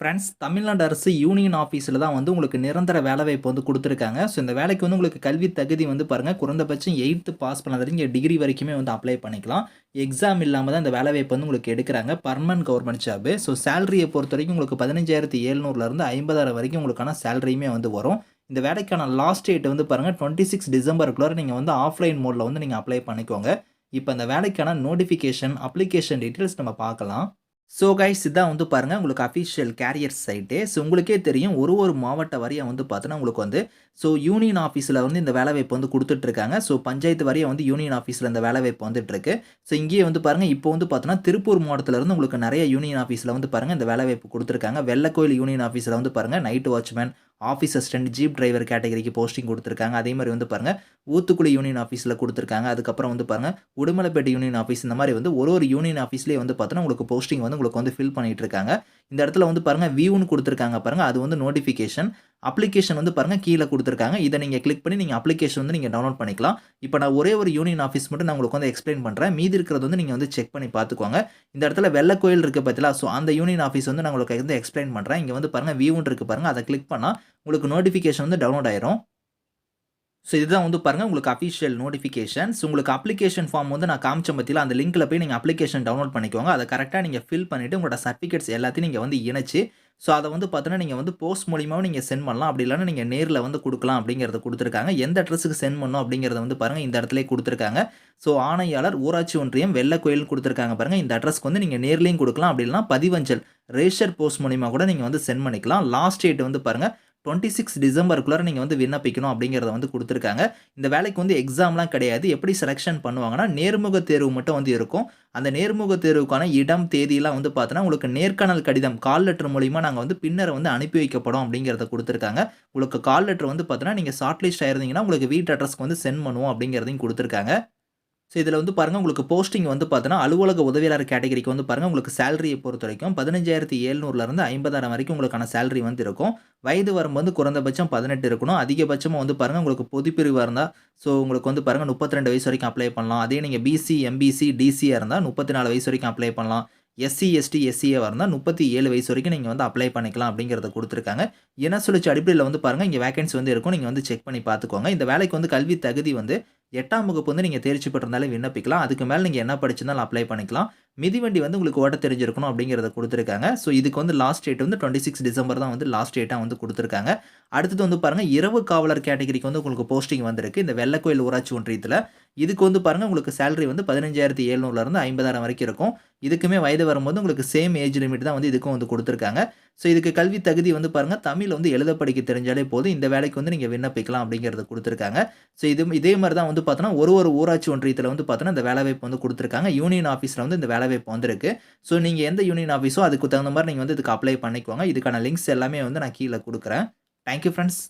Friends Tamil Nadu அரசு union ஆஃபீஸில் தான் வந்து உங்களுக்கு நிரந்தர வேலைவாய்ப்பு வந்து கொடுத்துருக்காங்க. ஸோ இந்த வேலைக்கு வந்து உங்களுக்கு கல்வி தகுதி வந்து பாருங்கள் குறைந்தபட்சம் எயித்து பாஸ் பண்ணது இங்கே டிகிரி வரைக்குமே வந்து அப்ளை பண்ணிக்கலாம். எக்ஸாம் இல்லாமல் தான் இந்த வேலைவாய்ப்பு வந்து உங்களுக்கு எடுக்கிறாங்க. பர்மனன்ட் கவர்மெண்ட் ஜாபு ஸோ சேலரியை பொறுத்த வரைக்கும் உங்களுக்கு பதினஞ்சாயிரத்தி ஏழ்நூறுலேருந்து ஐம்பதாயிரம் வரைக்கும் உங்களுக்கான சேலரியுமே வந்து வரும். இந்த வேலைக்கான லாஸ்ட் டேட் வந்து பாருங்கள் டுவெண்ட்டி சிக்ஸ் டிசம்பருக்குள்ளே நீங்கள் வந்து ஆஃப்லைன் மோடில் வந்து நீங்கள் அப்ளை பண்ணிக்கோங்க. இப்போ அந்த வேலைக்கான நோட்டிஃபிகேஷன் அப்ளிகேஷன் டீட்டெயில்ஸ் நம்ம பார்க்கலாம். ஸோ கைஸ் இதான் வந்து பாருங்கள் உங்களுக்கு அஃபிஷியல் கேரியர் சைட்டு ஸோ உங்களுக்கே தெரியும் ஒரு ஒரு மாவட்ட வரியாக வந்து பார்த்தோன்னா உங்களுக்கு வந்து ஸோ யூனியன் ஆஃபீஸில் வந்து இந்த வேலைவாய்ப்பு வந்து கொடுத்துட்ருக்காங்க. ஸோ பஞ்சாயத்து வரையும் வந்து யூனியன் ஆஃபீஸில் இந்த வேலைவாய்ப்பு வந்துட்டுருக்கு ஸோ இங்கேயே வந்து பாருங்கள் இப்போ வந்து பார்த்தோன்னா திருப்பூர் மாவட்டத்திலேருந்து உங்களுக்கு நிறைய யூனியன் ஆஃபீஸில் வந்து பாருங்கள் இந்த வேலைவாய்ப்பு கொடுத்துருக்காங்க. வெள்ளக்கோயில் யூனியன் ஆஃபீஸில் வந்து பாருங்கள் night watchman office assistant jeep driver கேட்டகரிக்கு போஸ்டிங் கொடுத்துருக்காங்க. அதே மாதிரி வந்து பாருங்கள் ஊத்துக்குளி யூனியன் ஆஃபீஸில் கொடுத்துருக்காங்க. அதுக்கப்புறம் வந்து பாருங்கள் உடுமலைப்பேட்டை யூனியன் ஆஃபீஸ் இந்த மாதிரி வந்து ஒரு ஒரு யூனியன் ஆஃபீஸ்லேயே வந்து பார்த்தோன்னா உங்களுக்கு போஸ்டிங் வந்து உங்களுக்கு வந்து ஃபில் பண்ணிகிட்டு இருக்காங்க. இந்த இடத்துல வந்து பாருங்கள் வியூன்னு கொடுத்துருக்காங்க பாருங்கள் அது வந்து நோட்டிஃபிகேஷன் அப்ளிகேஷன் வந்து பாருங்கள் கீழே கொடுத்துருக்காங்க. இதை நீங்கள் கிளிக் பண்ணி நீங்கள் அப்ளிகேஷன் வந்து நீங்கள் டவுன்லோட் பண்ணிக்கலாம். இப்போ நான் ஒரே ஒரு யூனியன் ஆஃபீஸ் மட்டும் நான் உங்களுக்கு வந்து எக்ஸ்பிளைன் பண்ணுறேன் மீதி இருக்கிறது வந்து நீங்கள் வந்து செக் பண்ணி பார்த்துக்கோங்க. இந்த இடத்துல வெள்ளை கோயில் இருக்குது பார்த்தீங்களா ஸோ அந்த யூனியன் ஆஃபீஸ் வந்து நான் உங்களுக்கு வந்து எக்ஸ்பிளைன் பண்ணுறேன் இங்கே வந்து பாருங்கள் வியூன் இருக்குது பாருங்கள் அதை கிளிக் பண்ணால் உங்களுக்கு நோட்டிஃபிகேஷன் வந்து டவுன்லோட் ஆயிரும். ஸோ இதுதான் வந்து பாருங்கள் உங்களுக்கு அஃபிஷியல் நோட்டிஃபிகேஷன்ஸ் உங்களுக்கு அப்ளிகேஷன் ஃபார்ம் வந்து நான் காமிச்ச பற்றியில் அந்த லிங்க்கில் போய் நீங்கள் அப்ளிகேஷன் டவுன்லோட் பண்ணிக்கோங்க. அதை கரெக்டாக நீங்கள் ஃபில் பண்ணிவிட்டு உங்களோட சர்டிஃபிகேட்ஸ் எல்லாத்தையும் நீங்கள் வந்து இணைச்சு ஸோ அதை வந்து பார்த்தீங்கன்னா நீங்கள் வந்து போஸ்ட் மூலியமாகவும் நீங்கள் சென்ட் பண்ணலாம். அப்படி இல்லைன்னா நீங்கள் நேரில் வந்து கொடுக்கலாம் அப்படிங்கிறத கொடுத்துருக்காங்க. எந்த அட்ரஸுக்கு சென்ட் பண்ணணும் அப்படிங்கிறத வந்து பாருங்கள் இந்த இடத்துல கொடுத்துருக்காங்க. ஸோ ஆணையாளர் ஊராட்சி ஒன்றியம் வெள்ளை கோயில் கொடுத்துருக்காங்க பாருங்கள் இந்த அட்ரஸ்க்கு வந்து நீங்கள் நேர்லேயும் கொடுக்கலாம். அப்படி இல்லைனா பதிவஞ்சல் ரேஷர் போஸ்ட் மூலியமாக கூட நீங்கள் வந்து சென்ட் பண்ணிக்கலாம். லாஸ்ட் டேட் வந்து பாருங்கள் டுவெண்ட்டி சிக்ஸ் டிசம்பருக்குள்ளே நீங்கள் வந்து விண்ணப்பிக்கணும் அப்படிங்கிறத வந்து கொடுத்துருக்காங்க. இந்த வேலைக்கு வந்து எக்ஸாம்லாம் கிடையாது. எப்படி செலெக்ஷன் பண்ணுவாங்கன்னா நேர்முக தேர்வு மட்டும் வந்து இருக்கும். அந்த நேர்முக தேர்வுக்கான இடம் தேதியெல்லாம் வந்து பார்த்தோன்னா உங்களுக்கு நேர்காணல் கடிதம் கால் லெட்டர் மூலிமா நாங்கள் வந்து பின்னரை வந்து அனுப்பி வைக்கப்படும் அப்படிங்கிறத கொடுத்துருக்காங்க. உங்களுக்கு கால் லெட்டர் வந்து பார்த்தோன்னா நீங்கள் ஷார்ட் லிஸ்ட் ஆயிருந்தீங்கன்னா உங்களுக்கு வீட்டு அட்ரஸ்க்கு வந்து சென்ட் பண்ணுவோம் அப்படிங்கிறதையும் கொடுத்துருக்காங்க. ஸோ இதில் வந்து பாருங்கள் உங்களுக்கு போஸ்டிங் வந்து பார்த்தோன்னா அலுவலக உதவியாளர் கேட்டகரிக்கு வந்து பாருங்கள் உங்களுக்கு சேலரியை பொறுத்த வரைக்கும் பதினஞ்சாயிரத்தி ஏழ்நூறுலேருந்து ஐம்பதாயிரம் வரைக்கும் உங்களுக்கான சேலரி வந்து இருக்கும் வயது வரம்பு வந்து குறைந்தபட்சம் பதினெட்டு இருக்கணும். அதிகபட்சமாக வந்து பாருங்கள் உங்களுக்கு பொதுப்பிரிவாக இருந்தால் ஸோ உங்களுக்கு வந்து பாருங்கள் முப்பத்தி ரெண்டு வயசு வரைக்கும் அப்ளை பண்ணலாம். அதே நீங்கள் பிசி எம்பிசி டிசியாக இருந்தால் முப்பத்தி நாலு வயசு வரைக்கும் அப்ளை பண்ணலாம். எஸ்சி எஸ்டி எஸ்சியாக இருந்தால் முப்பத்தி ஏழு வயசு வரைக்கும் நீங்கள் வந்து அப்ளை பண்ணிக்கலாம் அப்படிங்கிறத கொடுத்துருக்காங்க. என்ன சொல்லிச்சு அடிப்படையில் வந்து பாருங்கள் இங்கே வேகன்சி வந்து இருக்கும். நீங்கள் வந்து செக் பண்ணி பார்த்துக்கோங்க. இந்த வேலைக்கு வந்து கல்வி தகுதி வந்து எட்டாம் வகுப்பு வந்து நீங்கள் தேர்ச்சி பெற்றிருந்தாலே விண்ணப்பிக்கலாம். அதுக்கு மேலே நீங்கள் என்ன படிச்சிருந்தாலும் அப்ளை பண்ணிக்கலாம். மிதிவண்டி வந்து உங்களுக்கு ஓட்ட தெரிஞ்சிருக்கணும் அப்படிங்கிறத கொடுத்துருக்காங்க. ஸோ இதுக்கு வந்து லாஸ்ட் டேட் வந்து டுவெண்ட்டி சிக்ஸ் டிசம்பர் தான் வந்து லாஸ்ட் டேட்டாக வந்து கொடுத்துருக்காங்க. அடுத்தது வந்து பாருங்கள் இரவு காவலர் கேட்டகரிக்கு வந்து உங்களுக்கு போஸ்டிங் வந்திருக்கு. இந்த வெள்ளக்கோயில் ஊராட்சி ஒன்றியத்தில். இதுக்கு வந்து பாருங்கள் உங்களுக்கு சேலரி வந்து பதினஞ்சாயிரத்தி எழுநூறுலேருந்து ஐம்பதாயிரம் வரைக்கும் இருக்கும். இதுக்குமே வயது வரும்போது உங்களுக்கு சேம் ஏஜ் லிமிட் தான் வந்து இதுக்கும் வந்து கொடுத்துருக்காங்க. ஸோ இதுக்கு கல்வி தகுதி வந்து பாருங்கள் தமிழ் வந்து எழுத படிக்க தெரிஞ்சாலே போதும். இந்த வேலைக்கு வந்து நீங்கள் விண்ணப்பிக்கலாம் அப்படிங்கிறத கொடுத்துருக்காங்க. ஸோ இது இதே மாதிரி தான் வந்து பார்த்தோன்னா ஒரு ஒரு ஊராட்சி ஒன்றியத்தில் வந்து பார்த்தோன்னா இந்த வேலைவாய்ப்பு வந்து கொடுத்துருக்காங்க. யூனியன் ஆஃபீஸில் வந்து இந்த இப்போ வந்திருக்கு. ஸோ நீங்கள் எந்த யூனியன் ஆஃபீஸோ அதுக்கு தகுந்த மாதிரி நீங்கள் வந்து இதுக்கு அப்ளை பண்ணிக்கோங்க. இதுக்கான லிங்க்ஸ் எல்லாமே வந்து நான் கீழே கொடுக்குறேன். Thank you friends